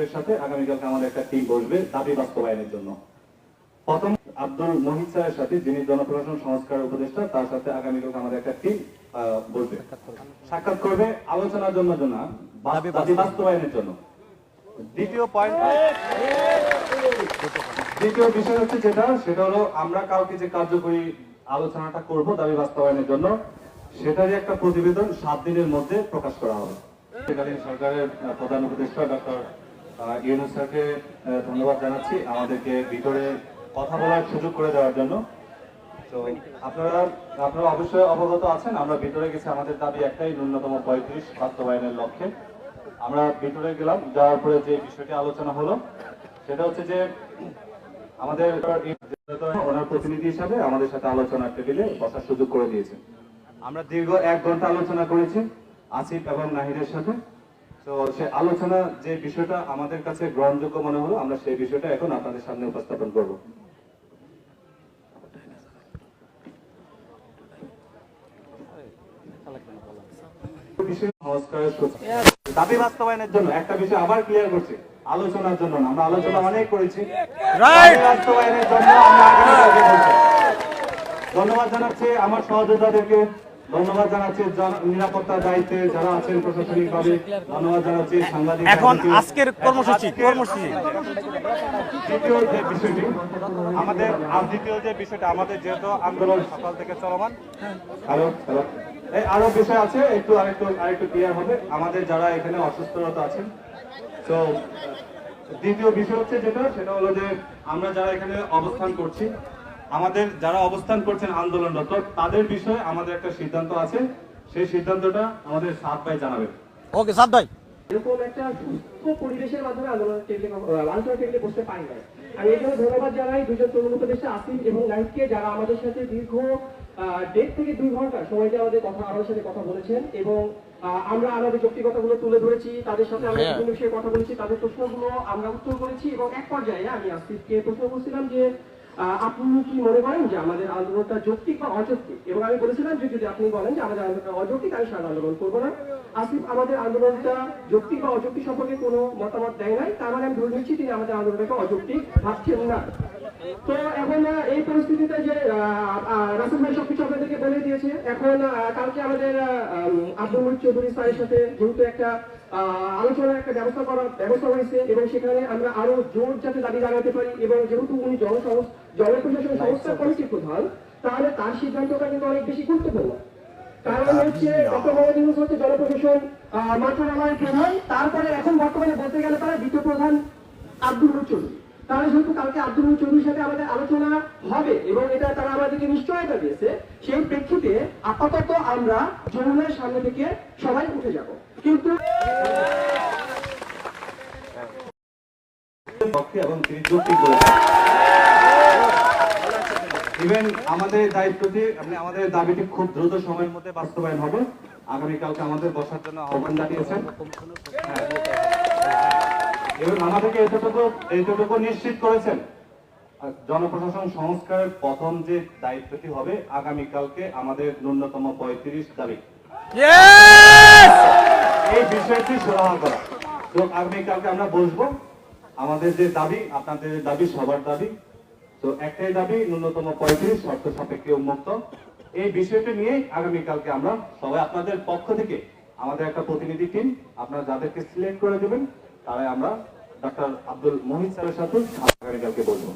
সাহেবের সাথে আগামীকালকে আমাদের একটা টিম বসবে দাবি বাস্তবায়নের জন্য। প্রথম আব্দুল মহিদ স্যারের সাথে যিনি জনপ্রশাসন সংস্কার উপদেষ্টা তার সাথে আগামীকালকে আমাদের একটা টিম বসবে। সাক্ষাৎ করবে আলোচনার জন্য জন্য দাবি বাস্তবায়নের জন্য। দ্বিতীয় পয়েন্ট দ্বিতীয় বিষয় হচ্ছে যেটা সেটা হলো আমরা কালকে যে কার্যকরী আলোচনাটা করব দাবি বাস্তবায়নের জন্য সেটারই একটা প্রতিবেদন সাত দিনের মধ্যে প্রকাশ করা হবে। সরকারের প্রধান উপদেষ্টা ডক্টর ইউনুস স্যারকে ধন্যবাদ জানাচ্ছি আমাদেরকে ভিতরে কথা বলার সুযোগ করে দেওয়ার জন্য। তো আপনারা আপনারা অবশ্যই অবগত আছেন, আমরা ভিতরে গেছি, আমাদের দাবি একটাই, ন্যূনতম পঁয়ত্রিশ বাস্তবায়নের লক্ষ্যে। আমরা ভিতরে গেলাম, যাওয়ার পরে যে বিষয়টি আলোচনা হলো, সেটা হচ্ছে যে আমাদের ওনার প্রতিনিধি হিসাবে আমাদের সাথে আলোচনার টেবিলে বসার সুযোগ করে দিয়েছে আমরা দীর্ঘ এক ঘণ্টা আলোচনা করেছি, আসিফ এবং নাহিদের সাথে। তো সে আলোচনা যে বিষয়টা আমাদের কাছে গ্রহণযোগ্য মনে হলো আমরা সেই বিষয়টা এখন আপনাদের সামনে উপস্থাপন করব। দাবি বাস্তবায়নের জন্য একটা বিষয় আবার ক্লিয়ার করছি আলোচনার জন্য না আমরা আলোচনা অনেক করেছি। বাস্তবায়নের জন্য আমরা ধন্যবাদ জানাচ্ছি আমার সহযোদ্ধাদেরকে। ধন্যবাদ জানাচ্ছি জন- নিরাপত্তার দায়িত্বে যারা আছেন প্রশাসনিক ধন্যবাদ জানাচ্ছি সাংবাদিক এখন আজকের কর্মসূচি কর্মসূচি। দ্বিতীয় যে বিষয়টি আমাদের আর দ্বিতীয় যে বিষয়টা আমাদের যেহেতু আন্দোলন সকাল থেকে চলমান। হ্যালো এই আরও বিষয় আছে একটু আরেকটু আরেকটু ক্লিয়ার হবে। আমাদের যারা এখানে অসুস্থরত আছেন তো দ্বিতীয় বিষয় হচ্ছে যেটা সেটা হলো যে আমরা যারা এখানে অবস্থান করছি আমাদের যারা অবস্থান করছেন আন্দোলনরত তাদের বিষয়ে আমাদের একটা সিদ্ধান্ত আছে। সেই সিদ্ধান্তটা আমাদের সাত ভাই জানাবেন। ওকে সাদ ভাই। এরকম একটা সুস্থ পরিবেশের মাধ্যমে আন্দোলন টেবিলে আলোচনা টেবিলে বসতে পারি না আমি এই জন্য ধন্যবাদ জানাই দুজন তরুণ উপদেষ্টা আসিফ এবং নাইটকে যারা আমাদের সাথে দীর্ঘ দেড় থেকে দুই ঘণ্টা সময় দিয়ে আমাদের কথা আমাদের সাথে কথা বলেছেন এবং আহ, আমরা আমাদের যৌক্তিকতাগুলো তুলে ধরেছি তাদের সাথে আমরা হ্যাঁ। বিভিন্ন বিষয়ে কথা বলেছি তাদের প্রশ্নগুলো আমরা উত্তর করেছি এবং এক পর্যায়ে আমি আসিফকে প্রশ্ন করছিলাম যে আপনি কি মনে করেন যে আমাদের আন্দোলনটা যৌক্তিক বা অযৌক্তিক? এবং আমি বলেছিলাম যে যদি আপনি বলেন যে আমাদের আন্দোলনটা অযৌক্তিক, আমি সারা আন্দোলন করব না। আসিফ, আমাদের আন্দোলনটা যৌক্তিক বা অযৌক্তিক সম্পর্কে কোনো মতামত দেয় নাই। তার মানে আমি ধরে নিচ্ছি তিনি আমাদের আন্দোলনটাকে অযৌক্তিক ভাবছেন না। তো এখন এই পরিস্থিতিতে যে রাসেল ভাই সবকিছু আপনাদেরকে বলে দিয়েছে এখন কালকে আমাদের আব্দুল চৌধুরী স্যারের সাথে যেহেতু একটা আহ, আলোচনার একটা ব্যবস্থা করার ব্যবস্থা হয়েছে এবং সেখানে আমরা আরও জোর যাতে দাবি জানাতে পারি এবং যেহেতু উনি জনসংস জনপ্রশাসন সংস্থা কমিটির প্রধান তাহলে তার সিদ্ধান্তটা কিন্তু অনেক বেশি গুরুত্বপূর্ণ। কারণ হচ্ছে ডক্টর মোহাম্মদ ইউনুস হচ্ছে জনপ্রশাসন আহ, মন্ত্রণালয়ের প্রধান তারপরে এখন বর্তমানে বলতে গেলে তারা দ্বিতীয় প্রধান আব্দুল চৌধুরী। তাহলে যেহেতু কালকে আব্দুল চৌধুরীর সাথে আমাদের আলোচনা হবে এবং এটা তারা আমাদেরকে নিশ্চয়তা দিয়েছে, সেই প্রেক্ষিতে আপাতত আমরা যমুনার সামনে থেকে সবাই উঠে যাব। কিন্তু ইভেন আমাদের আমাদের দাবিটি খুব দ্রুত সময়ের মধ্যে বাস্তবায়ন হবে। আগামীকালকে আমাদের বসার জন্য আহ্বান জানিয়েছেন। হ্যাঁ। এবং আমাদেরকে এতটুকু এতটুকু নিশ্চিত করেছেন। জনপ্রশাসন সংস্কারের প্রথম যে দায়িত্বটি হবে আগামীকালকে আমাদের ন্যূনতম পঁয়ত্রিশ দাবি। এই বিষয়টি সুরাহা করা। তো আগামীকালকে আমরা বসবো। আমাদের যে দাবি আপনাদের দাবি সবার দাবি তো একটাই দাবি ন্যূনতম পঁয়ত্রিশ শর্ত সাপেক্ষে উন্মুক্ত এই বিষয়টি নিয়ে আগামীকালকে আমরা সবাই আপনাদের পক্ষ থেকে আমাদের একটা প্রতিনিধি টিম আপনারা যাদেরকে সিলেক্ট করে দেবেন তারাই আমরা ডাক্তার আব্দুল মোহিত স্যারের সাথে আগামীকালকে বলব।